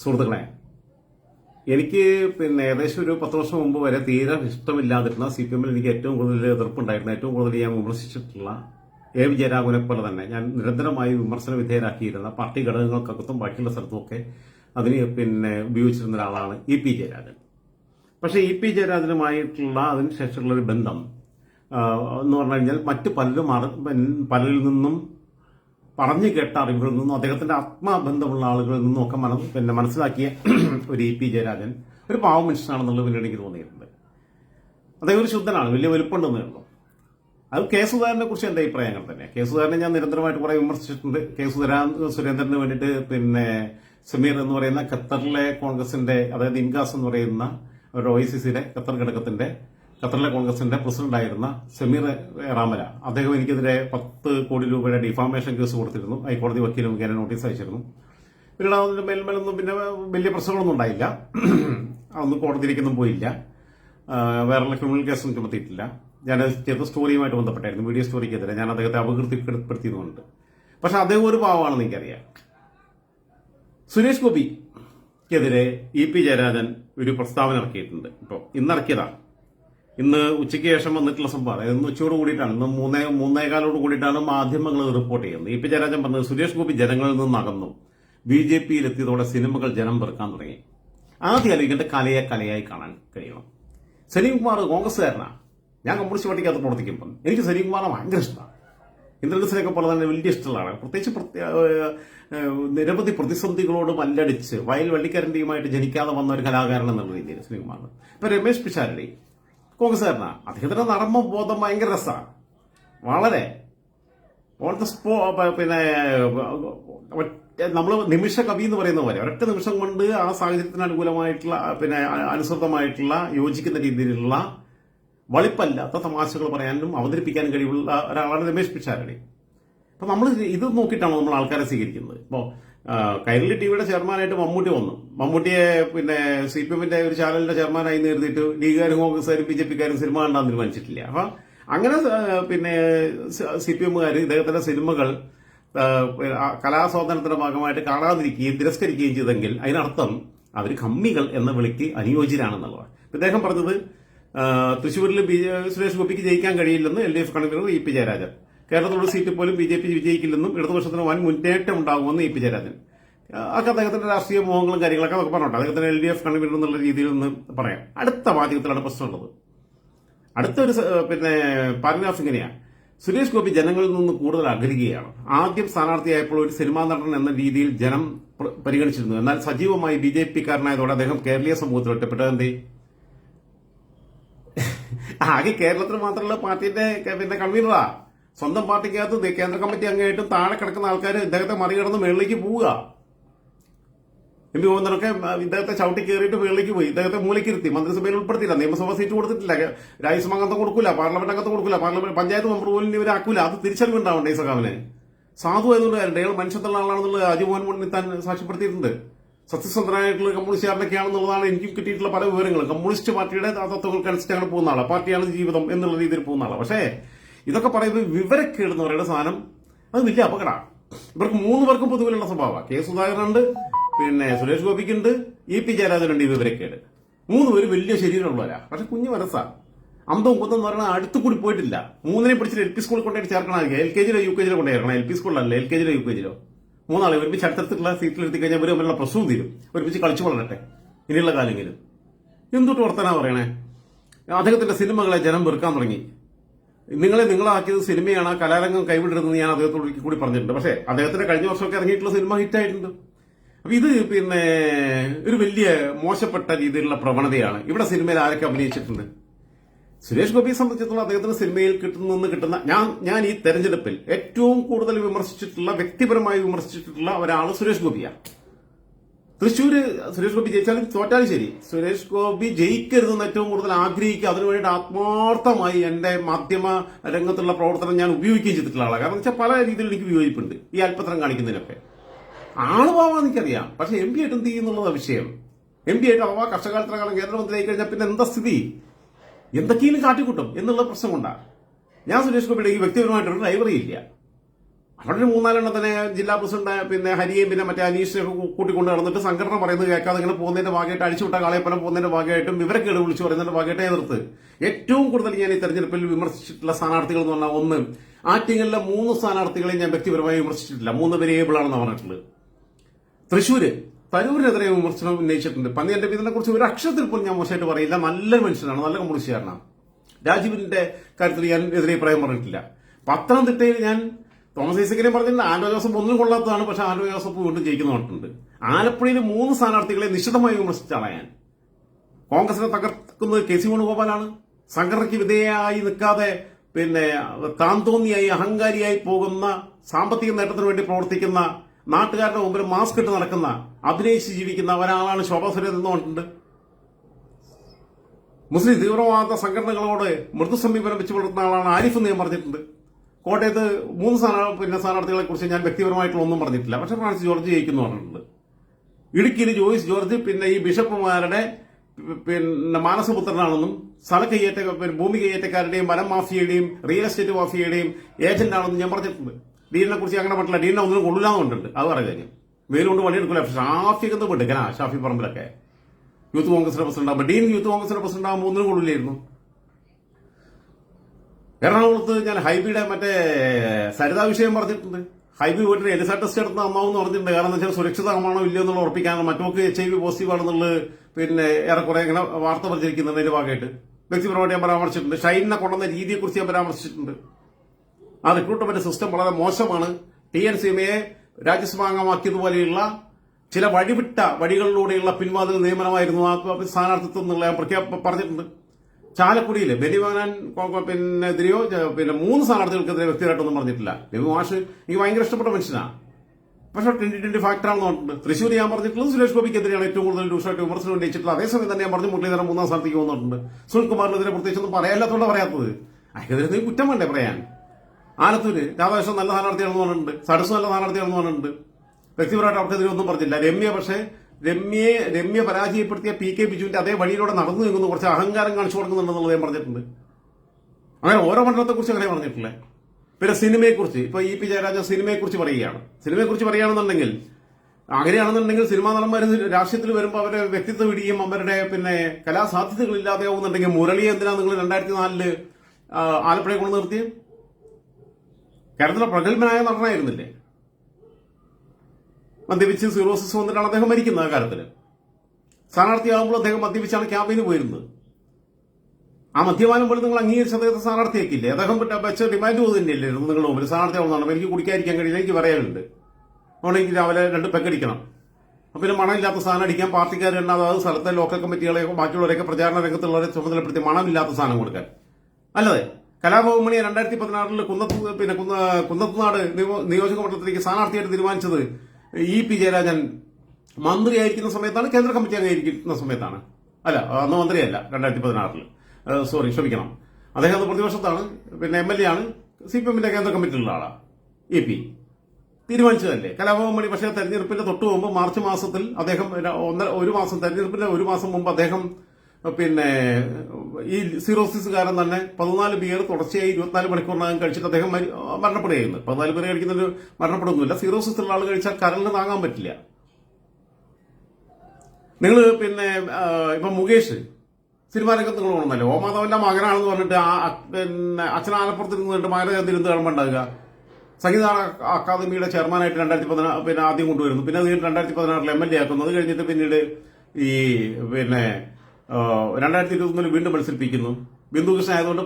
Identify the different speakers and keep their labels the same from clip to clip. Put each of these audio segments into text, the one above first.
Speaker 1: സുഹൃത്തുക്കളെ എനിക്ക് പിന്നെ ഏകദേശം ഒരു പത്ത് വർഷം മുമ്പ് വരെ തീരെ ഇഷ്ടമില്ലാതിരുന്ന സി പി എമ്മിൽ എനിക്ക് ഏറ്റവും കൂടുതൽ എതിർപ്പുണ്ടായിരുന്ന ഏറ്റവും കൂടുതൽ ഞാൻ വിമർശിച്ചിട്ടുള്ള എ. വി. തന്നെ ഞാൻ നിരന്തരമായി വിമർശന വിധേയരാക്കിയിരുന്ന പാർട്ടി ഘടകങ്ങൾക്കകത്തും ബാക്കിയുള്ള സ്ഥലത്തുമൊക്കെ അതിന് പിന്നെ ഉപയോഗിച്ചിരുന്ന ഒരാളാണ് ഇ. പി. ജയരാജൻ. പക്ഷേ ഇ. പി. ജയരാജനുമായിട്ടുള്ള അതിനുശേഷമുള്ള ഒരു ബന്ധം എന്ന് പറഞ്ഞു കഴിഞ്ഞാൽ മറ്റ് പലരും പലരിൽ നിന്നും പറഞ്ഞു കേട്ട അറിവുകളിൽ നിന്നും അദ്ദേഹത്തിന്റെ ആത്മബന്ധമുള്ള ആളുകളിൽ നിന്നും ഒക്കെ മന പിന്നെ മനസ്സിലാക്കിയ ഒരു ഇ പി ജയരാജൻ ഒരു പാവ മനുഷ്യനാണെന്നുള്ള പിന്നീട് എനിക്ക് തോന്നിയിട്ടുണ്ട്. അദ്ദേഹം ഒരു ശുദ്ധനാണ് വലിയ വലുപ്പമുണ്ടെന്നേ ഉള്ളൂ. അത് കെ സുധാകരനെ കുറിച്ച് എന്റെ അഭിപ്രായങ്ങൾ തന്നെ കെ സുധാകരനെ ഞാൻ നിരന്തരമായിട്ട് കുറെ വിമർശിച്ചിട്ടുണ്ട്. കെ സുധാരാ സുരേന്ദ്രന് വേണ്ടിയിട്ട് പിന്നെ സമീർ എന്ന് പറയുന്ന ഖത്തറിലെ കോൺഗ്രസിന്റെ അതായത് ഇൻഗാസ് എന്ന് പറയുന്ന ഒരു ഒ ഐ സി ഖത്തർ ഘടകത്തിന്റെ ഖത്തറിലെ കോൺഗ്രസിന്റെ പ്രസിഡന്റ് ആയിരുന്ന സമീർ റാമല. അദ്ദേഹം എനിക്കെതിരെ പത്ത് കോടി രൂപയുടെ ഡിഫാമേഷൻ കേസ് കൊടുത്തിരുന്നു. ഹൈക്കോടതി വക്കീൽ മുഖേന നോട്ടീസ് അയച്ചിരുന്നു. പിന്നീട് അതിന്റെ മേൽമേലൊന്നും പിന്നെ വലിയ പ്രശ്നങ്ങളൊന്നും ഉണ്ടായില്ല. അതൊന്നും കോടതിയിലേക്കൊന്നും പോയില്ല. വേറെ ക്രിമിനൽ കേസൊന്നും ചുമത്തിയിട്ടില്ല. ഞാൻ ചെയ്ത സ്റ്റോറിയുമായിട്ട് ബന്ധപ്പെട്ടായിരുന്നു. വീഡിയോ സ്റ്റോറിക്കെതിരെ ഞാൻ അദ്ദേഹത്തെ അപകീർത്തിപ്പെടുത്തിയതുകൊണ്ട് പക്ഷെ അദ്ദേഹം ഒരു പാവമാണെന്ന് എനിക്കറിയാം. സുരേഷ് ഗോപിക്കെതിരെ ഇ പി ജയരാജൻ ഒരു പ്രസ്താവന ഇറക്കിയിട്ടുണ്ട്. ഇപ്പോൾ ഇന്നിറക്കിയതാണ് ഇന്ന് ഉച്ചയ്ക്ക് ശേഷം വന്നിട്ടുള്ള സംഭവം. ഇന്ന് ഉച്ചയോട് കൂടിയിട്ടാണ്. ഇന്ന് മൂന്നേ മൂന്നേകാലോട് കൂടിയിട്ടാണ് മാധ്യമങ്ങൾ റിപ്പോർട്ട് ചെയ്യുന്നത്. ഇ പി ജയരാജൻ പറഞ്ഞത് സുരേഷ് ഗോപി ജനങ്ങളിൽ നിന്ന് അകന്നു ബി ജെ പിയിൽ എത്തിയതോടെ സിനിമകൾ ജനം വെറുക്കാൻ തുടങ്ങി. ആദ്യം ആലോചിക്കേണ്ട കലയെ കലയായി കാണാൻ കഴിയണം. സലീംകുമാർ കോൺഗ്രസ്സുകാരനാണ് ഞാൻ കമ്മ്യൂണിസ്റ്റ് പാർട്ടിക്കകത്ത് പ്രവർത്തിക്കുമ്പം എനിക്ക് സലീം കുമാറിനെ ഭയങ്കര ഇഷ്ടമാണ്. ഇന്ദ്രൻസിനെയൊക്കെ പോലെ തന്നെ വലിയ ഇഷ്ടമുള്ളതാണ്. പ്രത്യേകിച്ച് നിരവധി പ്രതിസന്ധികളോട് മല്ലടിച്ച് വയൽ വെള്ളിക്കാരൻ ടീമായിട്ട് ജനിക്കാതെ വന്ന ഒരു കലാകാരൻ എന്നുള്ള രീതിയിൽ ശ്രീകുമാറിന് ഇപ്പൊ രമേശ് പിഷാരടി. കോൺഗ്രസ്സുകാരനാണ് അദ്ദേഹത്തിന്റെ നടമ്പ ബോധം ഭയങ്കര രസമാണ്. വളരെ. ഓൺ ദ സ്പോ പിന്നെ നമ്മൾ നിമിഷ കവി എന്ന് പറയുന്ന പോലെ ഒരൊറ്റ നിമിഷം കൊണ്ട് ആ സാഹചര്യത്തിന് അനുകൂലമായിട്ടുള്ള പിന്നെ അനുസൃതമായിട്ടുള്ള യോജിക്കുന്ന രീതിയിലുള്ള വളിപ്പല്ലാത്ത തമാശകൾ പറയാനും അവതരിപ്പിക്കാനും കഴിവുള്ള ഒരാളാണ് രമേശ് പിഷാരടി അപ്പൊ നമ്മൾ ഇത് നോക്കിയിട്ടാണ് നമ്മൾ ആൾക്കാരെ സ്വീകരിക്കുന്നത്? ഇപ്പോൾ കൈരളി ടിവിയുടെ ചെയർമാനായിട്ട് മമ്മൂട്ടി വന്നു. മമ്മൂട്ടിയെ പിന്നെ സി പി എമ്മിന്റെ ഒരു ചാനലിന്റെ ചെയർമാനായി നേരിട്ട് ലീഗുകാരും കോൺഗ്രസ്സുകാരും ബി ജെ പിക്കാരും സിനിമ കണ്ടാൻ തീരുമാനിച്ചിട്ടില്ല. അപ്പൊ അങ്ങനെ പിന്നെ സി പി എമ്മുകാർ ഇദ്ദേഹത്തിന്റെ സിനിമകൾ ആ, ഭാഗമായിട്ട് കാണാതിരിക്കുകയും തിരസ്കരിക്കുകയും ചെയ്തെങ്കിൽ അതിനർത്ഥം അവർ കമ്മികൾ എന്ന വിളിക്ക് അനുയോജ്യരാണെന്നുള്ളതാണ്. ഇദ്ദേഹം പറഞ്ഞത് തൃശ്ശൂരിൽ ബി സുരേഷ് ഗോപിക്ക് ജയിക്കാൻ കഴിയില്ലെന്ന് L D F convener E P Jayarajan. കേരളത്തിലുള്ള സീറ്റ് പോലും ബി ജെ പി വിജയിക്കില്ലെന്നും ഇടതുപക്ഷത്തിന് വൻ മുന്നേറ്റം ഉണ്ടാകുമെന്ന് ഇ പി ജയരാജൻ. അതൊക്കെ അദ്ദേഹത്തിന്റെ രാഷ്ട്രീയ മോഹങ്ങളും കാര്യങ്ങളൊക്കെ നമുക്ക് പറഞ്ഞോട്ടെ. അദ്ദേഹത്തിന് എൽ ഡി എഫ് കൺവീനർ എന്നുള്ള രീതിയിൽ നിന്ന് പറയാം. അടുത്ത വാചകത്തിലാണ് പ്രശ്നമുള്ളത് അടുത്തൊരു പിന്നെ പാരഗ്രാഫ് ഇങ്ങനെയാണ് സുരേഷ് ഗോപി ജനങ്ങളിൽ നിന്ന് കൂടുതൽ അകലുകയാണ് ആദ്യം സ്ഥാനാർത്ഥിയായപ്പോൾ ഒരു സിനിമാ നടൻ എന്ന രീതിയിൽ ജനം പ്ര- പരിഗണിച്ചിരുന്നു. എന്നാൽ സജീവമായി ബി ജെ പിക്കാരനായതോടെ അദ്ദേഹം കേരളീയ സമൂഹത്തിൽ ഒറ്റപ്പെട്ടത് എന്തേ ആകെ കേരളത്തിൽ മാത്രമല്ല പാർട്ടിന്റെ പിന്നെ കൺവീനറാ. സ്വന്തം പാർട്ടിക്കകത്ത് കേന്ദ്ര കമ്മിറ്റി അംഗമായിട്ടും താഴെ കിടക്കുന്ന ആൾക്കാർ ഇദ്ദേഹത്തെ മറികടന്ന് മേളിലേക്ക് പോവുക. എം പി ഗോവിന്ദനൊക്കെ ഇദ്ദേഹത്തെ ചവിട്ടി കയറിയിട്ട് മേളിലേക്ക് പോയി. ഇദ്ദേഹത്തെ മൂലക്കിരുത്തി മന്ത്രിസഭയിൽ ഉൾപ്പെടുത്തിയില്ല. നിയമസഭാ സീറ്റ് കൊടുത്തിട്ടില്ല. രാജ്യസഭ അംഗത്വം കൊടുക്കില്ല പാർലമെന്റ് അംഗത്വം കൊടുക്കില്ല പാർലമെന്റ് പഞ്ചായത്ത് മെമ്പർ പോലും ഇവരാക്കൂല അത് തിരിച്ചറിവുണ്ടാവണ്ടേ ഈ സഖാവിന്? സാധു ആയതുകൊണ്ട് കാര്യമുണ്ട് അയാൾ മനുഷ്യത്തുള്ള ആളാണെന്നുള്ളത് മുന്നിൽ താൻ സാക്ഷ്യപ്പെടുത്തിയിട്ടുണ്ട്. സത്യസന്ധനായിട്ടുള്ള കമ്മ്യൂണിസ്റ്റുകാരനൊക്കെയാണെന്നുള്ളതാണ് എനിക്ക് കിട്ടിയിട്ടുള്ള പല വിവരങ്ങളും. കമ്മ്യൂണിസ്റ്റ് പാർട്ടിയുടെ തത്വങ്ങൾക്കനുസരിച്ചാണ് പോകുന്ന ആളാണ് പാർട്ടിയാണ് ജീവിതം എന്നുള്ള രീതിയിൽ പോകുന്ന ആളാണ് പക്ഷേ ഇതൊക്കെ പറയുന്നത് വിവരക്കേട് എന്ന് പറയുന്ന സാധനം. അത് വലിയ അപകടമാണ്. ഇവർക്ക് മൂന്ന് പേർക്കും പൊതുവിലുള്ള സ്വഭാവമാണ്. കെ സുധാകരനുണ്ട് പിന്നെ സുരേഷ് ഗോപിക്കുണ്ട് ഇ പി ജയരാജനുണ്ട് ഈ വിവരക്കേട്. മൂന്ന് പേര് വലിയ ശരീരമുള്ളവരാ. പക്ഷെ കുഞ്ഞു മനസ്സാണ് അന്തവും കുന്തം എന്ന് പറഞ്ഞാൽ അടുത്ത് കൂടി പോയിട്ടില്ല. മൂന്നിനെ പിടിച്ചിട്ട് എൽ പി സ്കൂളിൽ കൊണ്ടുപോയി ചേർക്കണം എൽ കെ ജിയിലോ യു കെ ജിയിലോ കൊണ്ടുപോയി എൽ പി സ്കൂളിലല്ല എൽ കെ ജിയിലോ യു കെ ജിയിലോ. മൂന്നാളെ ഒരുമിച്ച് അടുത്തടുത്തുള്ള എത്തി കഴിഞ്ഞാൽ ഇവർ തമ്മിലുള്ള പ്രശ്നവും തീരും. ഒരുമിച്ച് കളിച്ചു വളരട്ടെ. ഇനിയുള്ള കാലങ്ങളിൽ. എന്തൊട്ട് വർത്തനാ പറയണേ? അദ്ദേഹത്തിന്റെ സിനിമകളെ ജനം വെറുക്കാൻ തുടങ്ങി. നിങ്ങളെ നിങ്ങളാക്കിയത് സിനിമയാണ് ആ കലാരംഗം കൈവിടരുതെന്ന് ഞാൻ അദ്ദേഹത്തോട് കൂടി പറഞ്ഞിട്ടുണ്ട്. പക്ഷേ അദ്ദേഹത്തിന്റെ കഴിഞ്ഞ വർഷമൊക്കെ ഇറങ്ങിയിട്ടുള്ള സിനിമ ഹിറ്റായിട്ടുണ്ട്. അപ്പൊ ഇത് പിന്നെ ഒരു വലിയ മോശപ്പെട്ട രീതിയിലുള്ള പ്രവണതയാണ്. ഇവിടെ സിനിമയിൽ ആരൊക്കെ അഭിനയിച്ചിട്ടുണ്ട്? സുരേഷ് ഗോപിയെ സംബന്ധിച്ചിടത്തോളം അദ്ദേഹത്തിന് സിനിമയിൽ കിട്ടുന്ന കിട്ടുന്ന ഞാൻ ഞാൻ ഈ തെരഞ്ഞെടുപ്പിൽ ഏറ്റവും കൂടുതൽ വിമർശിച്ചിട്ടുള്ള വ്യക്തിപരമായി വിമർശിച്ചിട്ടുള്ള ഒരാൾ സുരേഷ് ഗോപിയാണ്. തൃശ്ശൂര് സുരേഷ് ഗോപി ജയിച്ചാലും തോറ്റാലും ശരി. സുരേഷ് ഗോപി ജയിക്കരുതെന്ന് ഏറ്റവും കൂടുതൽ ആഗ്രഹിക്കുക അതിനുവേണ്ടി ആത്മാർത്ഥമായി എന്റെ മാധ്യമ രംഗത്തുള്ള പ്രവർത്തനം ഞാൻ ഉപയോഗിക്കുകയും ചെയ്തിട്ടുള്ള ആളാണ്. കാരണം വെച്ചാൽ പല രീതിയിൽ എനിക്ക് വിയോജിപ്പുണ്ട് ഈ അല്പത്തരം കാണിക്കുന്നതിനൊക്കെ. ആൾ പോവാൻ എനിക്കറിയാം. പക്ഷെ എം പി ആയിട്ട് എന്ത് ചെയ്യുന്നുള്ളതാണ് വിഷയം. എം പി ആയിട്ട് അഥവാ കർഷകാലത്തിനകാലം കേന്ദ്രമന്ത്രിയായി കഴിഞ്ഞാൽ പിന്നെ എന്താ സ്ഥിതി? എന്തൊക്കെയും കാട്ടിക്കൂട്ടും എന്നുള്ള പ്രശ്നം കൊണ്ടാണ് ഞാൻ സുരേഷ് ഗോപിയുടെ ഈ വ്യക്തിപരമായിട്ടൊരു ഡ്രൈവറി ഇല്ല. അവിടെ ഒരു തന്നെ ജില്ലാ പ്രസിഡന്റ് പിന്നെ ഹരിയെയും പിന്നെ മറ്റേ അനീഷിനെ കൂട്ടിക്കൊണ്ട് നടന്നിട്ട് സംഘടന പറയുന്നത് കേൾക്കാതെ ഇങ്ങനെ പോകുന്നതിന്റെ ഭാഗമായിട്ട് അടിച്ചുവിട്ട കാളയപ്പനം പോകുന്നതിന്റെ ഭാഗമായിട്ടും വിവരക്കേട് വിളിച്ചു പറയുന്നതിന്റെ ഭാഗമായിട്ട് എതിർത്ത്. ഏറ്റവും കൂടുതൽ ഞാൻ ഈ തെരഞ്ഞെടുപ്പിൽ വിമർശിച്ചിട്ടുള്ള സ്ഥാനാർത്ഥികൾ എന്ന് പറഞ്ഞാൽ ഒന്ന് ആറ്റിങ്ങലിലെ മൂന്ന് സ്ഥാനാർത്ഥികളെ ഞാൻ വ്യക്തിപരമായി വിമർശിച്ചിട്ടില്ല. മൂന്ന് വേരിയബിൾ ആണെന്ന് പറഞ്ഞിട്ടുള്ളത്. തൃശ്ശൂര് തരൂരിനെതിരെ വിമർശനം ഉന്നയിച്ചിട്ടുണ്ട്. പന്നി എന്റെ ഇതിനെ കുറിച്ച് ഒരു അക്ഷരത്തിൽ പോലും ഞാൻ മോശമായിട്ട് പറയില്ല. നല്ല മനുഷ്യനാണ് നല്ല കമ്മ്യൂണിസ്റ്റുകാരനാണ്. രാജീവിന്റെ കാര്യത്തിൽ ഞാൻ എതിരെ അഭിപ്രായം പറഞ്ഞിട്ടില്ല. പത്തനംതിട്ടയിൽ ഞാൻ തോമസ് ഐസക്കിനെ പറഞ്ഞിട്ടുണ്ട് ആൻഡോ ജോസഫ് ഒന്നും കൊള്ളാത്തതാണ് പക്ഷെ ആൻഡോ ജോസഫ് വീണ്ടും ജയിക്കുന്ന പറഞ്ഞിട്ടുണ്ട് ആലപ്പുഴയിൽ മൂന്ന് സ്ഥാനാർത്ഥികളെ നിശിതമായി വിമർശിച്ച ഞാൻ. കോൺഗ്രസിനെ തകർക്കുന്നത് കെ സി വേണുഗോപാലാണ്. സംഘടനയ്ക്ക് വിധേയമായി നിൽക്കാതെ പിന്നെ താൻ തോന്നിയായി അഹങ്കാരിയായി പോകുന്ന സാമ്പത്തിക നേട്ടത്തിന് വേണ്ടി പ്രവർത്തിക്കുന്ന നാട്ടുകാരുടെ മുമ്പിൽ മാസ്ക് ഇട്ട് നടക്കുന്ന അഭിനയിച്ച് ജീവിക്കുന്ന ഒരാളാണ് ശോഭാ സുരേന്ദ്രൻ എന്ന് പറഞ്ഞിട്ടുണ്ട്. മുസ്ലിം തീവ്രവാദ സംഘടനകളോട് മൃദു സമീപനം വെച്ച് പുലർത്തുന്ന ആളാണ് ആരിഫ് എന്ന് ഞാൻ പറഞ്ഞിട്ടുണ്ട്. കോട്ടയത്ത് മൂന്ന് സ്ഥാനാർത്ഥി പിന്നെ സ്ഥാനാർത്ഥികളെ കുറിച്ച് ഞാൻ വ്യക്തിപരമായിട്ടുള്ള ഒന്നും പറഞ്ഞിട്ടില്ല. പക്ഷെ ഫ്രാൻസിസ് ജോർജ് ജയിക്കുന്നു പറഞ്ഞിട്ടുണ്ട്. ഇടുക്കിയിൽ ജോയിസ് ജോർജ് പിന്നെ ഈ ബിഷപ്പുമാരുടെ പിന്നെ മാനസപുത്രനാണെന്നും സ്ഥല കയ്യേറ്റ ഭൂമി കയ്യേറ്റക്കാരുടെയും വനം മാഫിയയുടെയും റിയൽ എസ്റ്റേറ്റ് മാഫിയയുടെയും ഏജന്റ് ആണെന്ന് ഞാൻ പറഞ്ഞിട്ടുണ്ട്. ഡീനിനെ കുറിച്ച് അങ്ങനെ പറഞ്ഞില്ല ഡീനെ ഒന്നിനും കൊള്ളില്ലാന്നുണ്ട് അത് പറയാം കാര്യം. വെയിലുകൊണ്ട് പണിയെടുക്കില്ല. ഷാഫിക്ക് എന്ത് പെടുക്കനാ ഷാഫി പറമ്പിലൊക്കെ. യൂത്ത് കോൺഗ്രസിന്റെ പ്രസിഡന്റ് ആകുമ്പോൾ ഡീൻ യൂത്ത് കോൺഗ്രസിന്റെ പ്രസിഡന്റ് ആകുമ്പോൾ ഒന്നിനും കൊള്ളില്ലായിരുന്നു. എറണാകുളത്ത് ഞാൻ ഹൈബിയുടെ മറ്റേ സരിതാ വിഷയം പറഞ്ഞിട്ടുണ്ട്. ഹൈബി വീട്ടിൽ എലിസ ടെസ്റ്റ് എടുത്ത് അമ്മാവെന്ന് പറഞ്ഞിട്ടുണ്ട്. കാരണം എന്താ വെച്ചാൽ സുരക്ഷിതമാണോ ഇല്ലയോ എന്നുള്ള ഉറപ്പിക്കാനാണ് മറ്റൊക്കെ എച്ച് ഐ വി പോസിറ്റീവ് ആണെന്നുള്ളത് പിന്നെ ഏറെക്കുറെ ഇങ്ങനെ വാർത്ത പ്രചരിക്കുന്നതിന്റെ ഭാഗമായിട്ട്. വ്യക്തിപരമായിട്ട് ഞാൻ പരാമർശിച്ചിട്ടുണ്ട്. ഷൈനിനെ കൊണ്ടുവന്ന രീതിയെക്കുറിച്ച് ഞാൻ പരാമർശിച്ചിട്ടുണ്ട്. ആ റിക്രൂട്ട്മെന്റ് സിസ്റ്റം വളരെ മോശമാണ്. ടി എൻ സിമയെ രാജ്യസഭാംഗമാക്കിയതുപോലെയുള്ള ചില വഴിവിട്ട വഴികളിലൂടെയുള്ള പിൻവാതിൽ നിയമനമായിരുന്നു ആ സ്ഥാനാർത്ഥിത്വം എന്നുള്ള ഞാൻ പറഞ്ഞിട്ടുണ്ട്. ചാലക്കുടിയിൽ ബലിവാനാൻ പിന്നെ എതിരെയോ പിന്നെ മൂന്ന് സ്ഥാനാർത്ഥികൾക്കെതിരെ വ്യക്തിപരമായിട്ടൊന്നും പറഞ്ഞിട്ടില്ല. രവി മാഷ് എനിക്ക് ഭയങ്കര ഇഷ്ടപ്പെട്ട മനുഷ്യനാണ് പക്ഷേ ട്വന്റി ട്വന്റി ഫാക്ടറാണെന്ന് പറഞ്ഞിട്ടുണ്ട്. തൃശ്ശൂർ ഞാൻ പറഞ്ഞിട്ടുള്ളത് സുരേഷ് ഗോപിക്കെതിരെയാണ് ഏറ്റവും കൂടുതൽ രൂക്ഷമായിട്ട് വിമർശനം ഉന്നയിച്ചിട്ടുള്ളത്. അതേസമയം തന്നെ ഞാൻ പറഞ്ഞു മുരളീധരൻ മൂന്നാം സ്ഥാനത്തേക്ക് വന്നിട്ടുണ്ട് സുനിൽകുമാറിനെതിരെ പ്രത്യേകിച്ചൊന്നും പറയാല്ലാത്തോണ്ട് പറയാത്തത്. അയാൾക്കെതിരെ കുറ്റം വേണ്ടേ പറയാൻ? ആലത്തൂര് രാധാകൃഷ്ണൻ നല്ല സ്ഥാനാർത്ഥിയാണെന്ന് പറഞ്ഞിട്ടുണ്ട്. സരസ് നല്ല സ്ഥാനാർത്ഥിയാണെന്ന് പറഞ്ഞിട്ടുണ്ട്. വ്യക്തിപരമായിട്ട് അവർക്കെതിരെ ഒന്നും പറഞ്ഞില്ല. രമ്യ പക്ഷേ രമ്യയെ രമ്യ പരാജയപ്പെടുത്തിയ പി കെ ബിജുവിന്റെ അതേ വഴിയിലൂടെ നടന്നു നിൽക്കുന്നു. കുറച്ച് അഹങ്കാരം കാണിച്ചു കൊടുക്കുന്നുണ്ടെന്നുള്ളത് ഞാൻ പറഞ്ഞിട്ടുണ്ട്. അങ്ങനെ ഓരോ മണ്ഡലത്തെ കുറിച്ച് അങ്ങനെ പറഞ്ഞിട്ടില്ല? പിന്നെ സിനിമയെക്കുറിച്ച്. ഇപ്പൊ ഇ പി ജയരാജൻ സിനിമയെക്കുറിച്ച് പറയുകയാണ്. സിനിമയെക്കുറിച്ച് പറയുകയാണെന്നുണ്ടെങ്കിൽ അങ്ങനെയാണെന്നുണ്ടെങ്കിൽ സിനിമാ നടന്മാർ രാഷ്ട്രീയത്തിൽ വരുമ്പോൾ അവരുടെ വ്യക്തിത്വം ഇടിയും അവരുടെ പിന്നെ കലാസാധ്യതകൾ ഇല്ലാതെയാവുന്നുണ്ടെങ്കിൽ മുരളിയെ എന്തിനാ നിങ്ങൾ രണ്ടായിരത്തി നാലിൽ ആലപ്പുഴയെ കൊണ്ടു നിർത്തിയത്? കേരളത്തിലെ പ്രഗത്ഭനായ നടനായിരുന്നില്ലേ? മദ്യപിച്ച് സിറോസിസ് വന്നിട്ടാണ് അദ്ദേഹം മരിക്കുന്നത് ആ കാലത്തിൽ സ്ഥാനാർത്ഥിയാകുമ്പോൾ അദ്ദേഹം മദ്യപിച്ചാണ് ക്യാമ്പയിന് പോയിരുന്നത്. ആ മദ്യപാനം പോലും നിങ്ങൾ അംഗീകരിച്ച അദ്ദേഹത്തെ സ്ഥാനാർത്ഥിയാക്കില്ലേ അദ്ദേഹം വെച്ച ഡിമാൻഡ് പോകുന്നില്ലായിരുന്നു നിങ്ങൾ മുമ്പിൽ സ്ഥാനാർത്ഥിയാവുന്നതാണ്. എനിക്ക് കുടിക്കാതിരിക്കാൻ കഴിയില്ല എനിക്ക് പറയാനുണ്ട്. അതുകൊണ്ട് എനിക്ക് രാവിലെ രണ്ട് പെക്കടിക്കണം അപ്പൊ പിന്നെ മണമില്ലാത്ത സാധനം അടിക്കാൻ പാർട്ടിക്കാർ തന്നെ അതായത് സ്ഥലത്തെ ലോക്കൽ കമ്മിറ്റികളെ ബാക്കിയുള്ളവരെയൊക്കെ പ്രചാരണ രംഗത്തുള്ളവരെ ചുമതലപ്പെടുത്തി മണമില്ലാത്ത സാധനം കൊടുക്കാൻ. അല്ലതെ കലാഭവമണിയെ മണി രണ്ടായിരത്തി പതിനാറിൽ കുന്നത്ത് പിന്നെ കുന്ന കുന്നത്തുനാട് നിയോ- നിയോജക മണ്ഡലത്തിലേക്ക് സ്ഥാനാർത്ഥിയായിട്ട് തീരുമാനിച്ചത് ഇ പി ജയരാജൻ മന്ത്രിയായിരിക്കുന്ന സമയത്താണ് കേന്ദ്ര കമ്മിറ്റി അംഗീകരിക്കുന്ന സമയത്താണ്. അല്ല അന്ന് മന്ത്രിയല്ല രണ്ടായിരത്തി പതിനാറിൽ സോറി ക്ഷമിക്കണം. അദ്ദേഹം അന്ന് പ്രതിപക്ഷത്താണ് പിന്നെ എം എൽ എ ആണ് സി പി എമ്മിന്റെ കേന്ദ്ര കമ്മിറ്റിയിലുള്ള ആളാണ് ഇ പി. തീരുമാനിച്ചതല്ലേ? കലാഭവൻ മണി പക്ഷേ തെരഞ്ഞെടുപ്പിന്റെ തൊട്ടു മുമ്പ് മാർച്ച് മാസത്തിൽ അദ്ദേഹം ഒന്നര ഒരു മാസം തെരഞ്ഞെടുപ്പിന്റെ ഒരു മാസം മുമ്പ് അദ്ദേഹം പിന്നെ ഈ സീറോസിസുകാരൻ തന്നെ പതിനാല് ബിയർ തുടർച്ചയായി ഇരുപത്തിനാല് മണിക്കൂറിനകം കഴിച്ചിട്ട് അദ്ദേഹം മരി- മരണപ്പെടുകയായിരുന്നു. പതിനാല് പേര് കഴിക്കുന്നൊരു മരണപ്പെടുന്നില്ല സീറോസിസ് ഉള്ള ആൾ കഴിച്ചാൽ കരലിന് താങ്ങാൻ പറ്റില്ല. നിങ്ങൾ പിന്നെ ഇപ്പൊ മുകേഷ് സിനിമാ രംഗത്ത് നിങ്ങൾ ഓർമ്മല്ലേ ഓമാധവന്റെ മകനാണെന്ന് പറഞ്ഞിട്ട് ആ പിന്നെ അച്ഛൻ ആലപ്പുറത്ത് നിന്നിട്ട് മകനെ തിരുന്ന് കാണുമ്പോൾ ഉണ്ടാകുക സംഗീത അക്കാദമിയുടെ ചെയർമാനായിട്ട് രണ്ടായിരത്തി പതിനാ പിന്നെ ആദ്യം കൊണ്ടുവരുന്നു. പിന്നെ അത് രണ്ടായിരത്തി പതിനാറിൽ എം എൽ എ ആക്കുന്നു. അത് കഴിഞ്ഞിട്ട് പിന്നീട് ഈ പിന്നെ രണ്ടായിരത്തി ഇരുപത്തൊന്നിൽ വീണ്ടും മത്സരിപ്പിക്കുന്നു. ബിന്ദു കൃഷ്ണൻ ആയതുകൊണ്ട്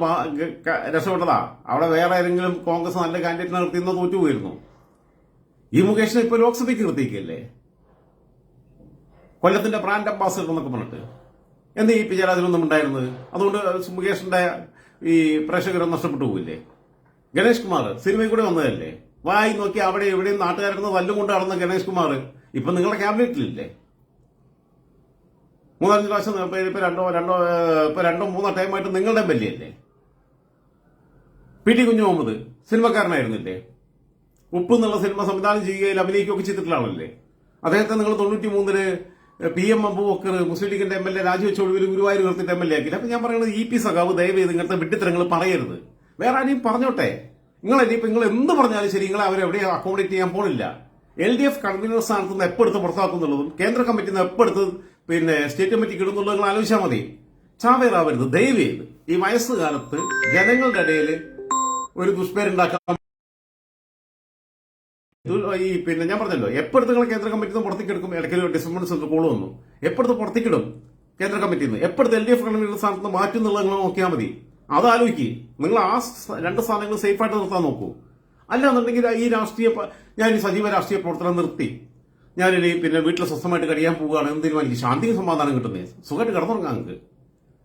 Speaker 1: രക്ഷപ്പെട്ടതാ. അവിടെ വേറെ ഏതെങ്കിലും കോൺഗ്രസ് നല്ല കാൻഡിഡേറ്റ് നിർത്തിയെന്ന് തോറ്റുപോയിരുന്നു. ഈ മുകേഷിനെ ഇപ്പൊ ലോക്സഭയ്ക്ക് നിർത്തിയിക്കല്ലേ കൊല്ലത്തിന്റെ ബ്രാൻഡ് അംബാസിഡർ എന്നൊക്കെ പറഞ്ഞിട്ട്. എന്ത് ഈ പി ജയരാജനൊന്നും ഉണ്ടായിരുന്നത്? അതുകൊണ്ട് മുകേഷിന്റെ ഈ പ്രേക്ഷകരെ നഷ്ടപ്പെട്ടു പോയില്ലേ ഗണേഷ് കുമാർ സിനിമയിൽ കൂടെ വന്നതല്ലേ? വായി നോക്കി അവിടെ എവിടെയും നാട്ടുകാരുടെ തല്ലും കൊണ്ട് നടന്ന ഗണേഷ് കുമാർ. ഇപ്പൊ നിങ്ങളുടെ ക്യാബിനറ്റിലില്ലേ? മൂന്നാലഞ്ച് പ്രാവശ്യം ഇപ്പൊ രണ്ടോ രണ്ടോ ഇപ്പൊ രണ്ടോ മൂന്നോ ടൈമായിട്ട് നിങ്ങളുടെ അല്ലേ? പി ടി കുഞ്ഞു മുഹമ്മദ് സിനിമക്കാരനായിരുന്നില്ലേ? ഉപ്പ് എന്നുള്ള സിനിമ സംവിധാനം ചെയ്യുകയും അഭിനയിക്കുകയൊക്കെ ചെയ്തിട്ടുള്ളതല്ലേ അദ്ദേഹത്തെ നിങ്ങൾ തൊണ്ണൂറ്റി മൂന്നിൽ പി എം അബൂബക്കർ മുസ്ലിം ലീഗിന്റെ എം എൽ എ രാജിവെച്ച ഒഴിവിൽ ഗുരുവായൂർ ഉയർത്തിട്ട് എം എൽ എ ആക്കില്ല അപ്പൊ ഞാൻ പറയുന്നത് ഇ പി സഖാവ് ദയവ് ചെയ്ത് ഇങ്ങനത്തെ വിട്ടിത്തരങ്ങൾ പറയരുത്. വേറെ ആരെയും പറഞ്ഞോട്ടെ? നിങ്ങൾ ഇനിയിപ്പോ നിങ്ങൾ എന്ത് പറഞ്ഞാലും ശരി നിങ്ങളെ അവരെവിടെ അക്കോമഡേറ്റ് ചെയ്യാൻ പോണില്ല. എൽ ഡി എഫ് കൺവീനർ സ്ഥാനത്ത് നിന്ന് എപ്പോൾ എടുത്ത് പുറത്താക്കുന്നുള്ളതും കേന്ദ്ര കമ്മിറ്റിയിൽ നിന്ന് എപ്പോൾ എടുത്ത് പിന്നെ സ്റ്റേറ്റ് കമ്മിറ്റിക്ക് ഇടുന്നുള്ളത് നിങ്ങൾ ആലോചിച്ചാൽ മതി. ചാവേറാവരുത് ദയവ് ഈ വയസ്സുകാലത്ത് ജനങ്ങളുടെ ഇടയിൽ ഒരു ദുഷ്പേരുണ്ടാക്കാൻ ഇത് ഈ പിന്നെ ഞാൻ പറഞ്ഞല്ലോ എപ്പോഴത്തെ നിങ്ങൾ കേന്ദ്ര കമ്മിറ്റിന്ന് പുറത്തേക്ക് എടുക്കും. ഇടയ്ക്ക് ഡിസംബർ സെന്റർ കോൾ വന്നു. എപ്പോഴത്തെ പുറത്തേക്കിടും കേന്ദ്ര കമ്മിറ്റിന്ന് എപ്പോഴത്തെ എൽ ഡി എഫ് കൺവീനർ സ്ഥാനത്ത് മാറ്റും എന്നുള്ളത് നിങ്ങൾ നോക്കിയാൽ മതി. അത് ആലോചിക്കുക നിങ്ങൾ ആ രണ്ട് സ്ഥാനങ്ങൾ സേഫായിട്ട് നിർത്താൻ നോക്കൂ. അല്ലാന്നുണ്ടെങ്കിൽ ഈ രാഷ്ട്രീയ ഞാൻ ഈ സജീവ രാഷ്ട്രീയ പ്രവർത്തനം നിർത്തി. ഞാനിനി പിന്നെ വീട്ടിൽ സ്വസ്ഥമായിട്ട് കഴിയാൻ പോവുകയാണ് എന്ന് തീരുമാനിക്കും ശാന്തിയും സമാധാനം കിട്ടുന്നേ. സുഖമായിട്ട് കിടന്നുറങ്ങാം നിങ്ങൾക്ക്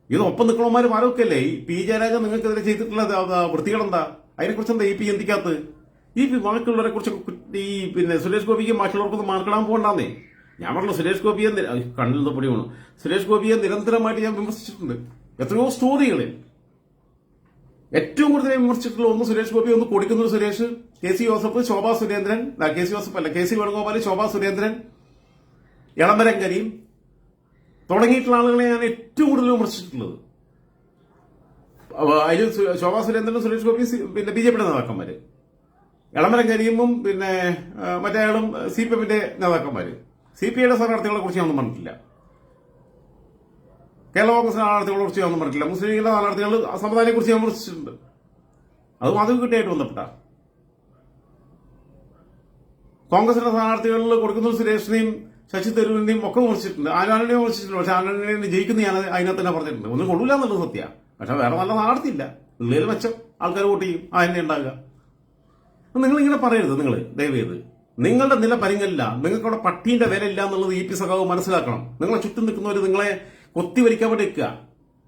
Speaker 1: ഇത് ഒപ്പം നിൽക്കണമാര് ആരൊക്കെയല്ലേ ഈ പി ജയരാജൻ നിങ്ങൾക്കെതിരെ ചെയ്തിട്ടുള്ള വൃത്തികളെന്താ? അതിനെക്കുറിച്ച് എന്താ ഈ പി എന്തിക്കാത്ത? ഈ ബാക്കിയുള്ളവരെ കുറിച്ച് ഈ പിന്നെ സുരേഷ് ഗോപിക്ക് ബാക്കിയുള്ളവർക്കൊന്നും മാർക്കിടാൻ പോകണ്ടെന്നേ. ഞാൻ പറഞ്ഞു സുരേഷ് ഗോപിയെ കണ്ണിൽ പൊടി വീണു. സുരേഷ് ഗോപിയെ നിരന്തരമായിട്ട് ഞാൻ വിമർശിച്ചിട്ടുണ്ട്. എത്രയോ സ്റ്റോറികളിൽ ഏറ്റവും കൂടുതൽ വിമർശിച്ചിട്ടുള്ള ഒന്ന് സുരേഷ് ഗോപി ഒന്ന് കൊടുക്കുന്ന Suresh K C Joseph Shobha Surendran. K C Joseph അല്ല കെ സി വേണുഗോപാൽ ശോഭാ സുരേന്ദ്രൻ ഇളമരം തുടങ്ങിയിട്ടുള്ള ആളുകളെ ഞാൻ ഏറ്റവും കൂടുതൽ വിമർശിച്ചിട്ടുള്ളത്. അതിൽ ശോഭാ സുരേന്ദ്രനും സുരേഷ് ഗോപി പിന്നെ ബി ജെ പിയുടെ നേതാക്കന്മാര്. ഇളമരം കരീമും പിന്നെ മറ്റേ ആളും സി പി എമ്മിന്റെ നേതാക്കന്മാര്. സി പി ഐയുടെ സ്ഥാനാർത്ഥികളെ കുറിച്ച് ഞാനൊന്നും പറഞ്ഞിട്ടില്ല. കേരള കോൺഗ്രസ് സ്ഥാനാർത്ഥികളെ കുറിച്ച് ഞാൻ പറഞ്ഞിട്ടില്ല. മുസ്ലിം ലീഗിന്റെ സ്ഥാനാർത്ഥികൾ സമുദായത്തെ കുറിച്ച് ഞാൻ വിമർശിച്ചിട്ടുണ്ട്. അത് മതം കിട്ടിയായിട്ട് ബന്ധപ്പെട്ട. കോൺഗ്രസിന്റെ സ്ഥാനാർത്ഥികളിൽ കൊടുക്കുന്ന സുരേഷിനെയും ശശി തരൂരിനെയും ഒക്കെ വിമർശിച്ചിട്ടുണ്ട്. ആനാണിനെ വിമർശിച്ചിട്ടുണ്ട്. പക്ഷെ ആനാണിനെ ജയിക്കുന്ന ഞാൻ അതിനകത്ത് തന്നെ പറഞ്ഞിട്ടുണ്ട്. ഒന്നും കൊള്ളൂല എന്നുള്ളത് സത്യ. പക്ഷെ വേറെ നല്ല സ്ഥാനാർത്ഥിയില്ല. ഉള്ളിൽ മെച്ചം ആൾക്കാർ വോട്ട് ചെയ്യും. ആ തന്നെ ഉണ്ടാകുക നിങ്ങൾ ഇങ്ങനെ പറയരുത് നിങ്ങൾ ദയവേത്. നിങ്ങളുടെ നില പരിങ്ങല്ല നിങ്ങൾക്കവിടെ പട്ടീന്റെ വില ഇല്ല എന്നുള്ളത് ഇ പി സഖാവ് മനസ്സിലാക്കണം. നിങ്ങളെ ചുറ്റും നിൽക്കുന്നവർ നിങ്ങളെ കൊത്തിവലിക്കാൻ വേണ്ടി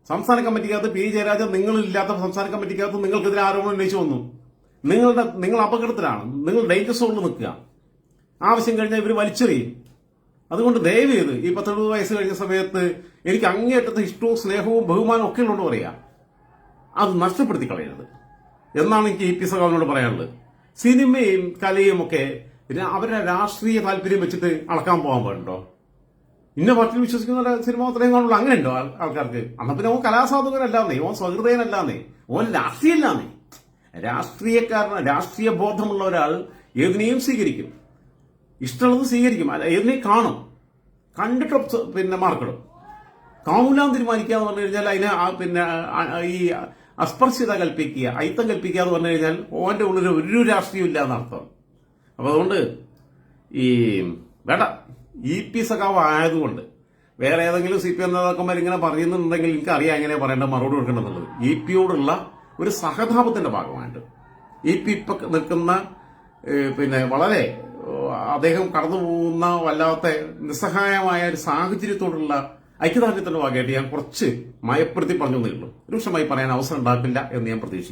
Speaker 1: സംസ്ഥാന കമ്മിറ്റിക്കകത്ത് പി. ജയരാജൻ നിങ്ങളില്ലാത്ത സംസ്ഥാന കമ്മിറ്റിക്കകത്ത് നിങ്ങൾക്കെതിരെ ആരോപണം ഉന്നയിച്ചു വന്നു. നിങ്ങളുടെ നിങ്ങൾ അപകടത്തിലാണ്. നിങ്ങൾ ഡേഞ്ചർ സോണിൽ നിൽക്കുക. ആവശ്യം കഴിഞ്ഞാൽ ഇവർ വലിച്ചെറിയും. അതുകൊണ്ട് ദയവ് ചെയ്ത് ഈ പത്തെഴുപത് വയസ്സ് കഴിഞ്ഞ സമയത്ത് എനിക്ക് അങ്ങേയറ്റത്തെ ഇഷ്ടവും സ്നേഹവും ബഹുമാനവും ഒക്കെ ഉള്ളതെന്ന് പറയാം. അത് നഷ്ടപ്പെടുത്തി കളയരുത്. എന്നാണ് എനിക്ക് ഇ. പി. സഖാവിനോട് പറയാനുള്ളത്. സിനിമയും കലയും ഒക്കെ അവരുടെ രാഷ്ട്രീയ താല്പര്യം വെച്ചിട്ട് അളക്കാൻ പോകാൻ പാടുണ്ടോ? ഇന്ന പാർട്ടിയിൽ വിശ്വസിക്കുന്ന സിനിമ അത്രയും കാണുള്ളൂ. അങ്ങനെ ഉണ്ടോ ആൾക്കാർക്ക്? അന്ന പിന്നെ ഓൻ കലാസാധകനല്ലാന്നേ ഓൻ സഹൃദയനല്ലാന്നേ ഓൻ രാഷ്ട്രീയല്ലാന്നേ. രാഷ്ട്രീയക്കാരന രാഷ്ട്രീയ ബോധമുള്ള ഒരാൾ ഏതിനെയും സ്വീകരിക്കും. ഇഷ്ടമുള്ളത് സ്വീകരിക്കും. ഏതിനെയും കാണും. കണ്ടിട്ട് പിന്നെ മാർക്കിടും. കാമുലാൻ തീരുമാനിക്കുക എന്ന് പറഞ്ഞു കഴിഞ്ഞാൽ അതിന് ആ പിന്നെ ഈ അസ്പർശ്യത കൽപ്പിക്കുക അയിത്തം കൽപ്പിക്കുക എന്ന് പറഞ്ഞു കഴിഞ്ഞാൽ ഓന്റെ ഉള്ളിൽ ഒരു രാഷ്ട്രീയം ഇല്ല എന്നർത്ഥം. അപ്പൊ അതുകൊണ്ട് ഈ വേണ്ട. ഇ പി സഖാവ് ആയതുകൊണ്ട് വേറെ ഏതെങ്കിലും സി പി എം നേതാക്കന്മാർ ഇങ്ങനെ പറയുന്നുണ്ടെങ്കിൽ എനിക്ക് അറിയാം എങ്ങനെ പറയേണ്ട മറുപടി കൊടുക്കേണ്ടത് ഇ പിയോടുള്ള ഒരു സഹതാപത്തിന്റെ ഭാഗമായിട്ട്. ഇ പി ഇപ്പൊ നിൽക്കുന്ന പിന്നെ വളരെ അദ്ദേഹം കടന്നു പോകുന്ന വല്ലാത്ത നിസ്സഹായമായ ഒരു സാഹചര്യത്തോടുള്ള ഐക്യദാർഢ്യത്തിന്റെ ഭാഗമായിട്ട് ഞാൻ കുറച്ച് മയപ്പെടുത്തി പറഞ്ഞു എന്നേ ഉള്ളൂ. രൂക്ഷമായി പറയാൻ അവസരം ഉണ്ടാക്കില്ല എന്ന് ഞാൻ പ്രതീക്ഷിക്കുന്നു.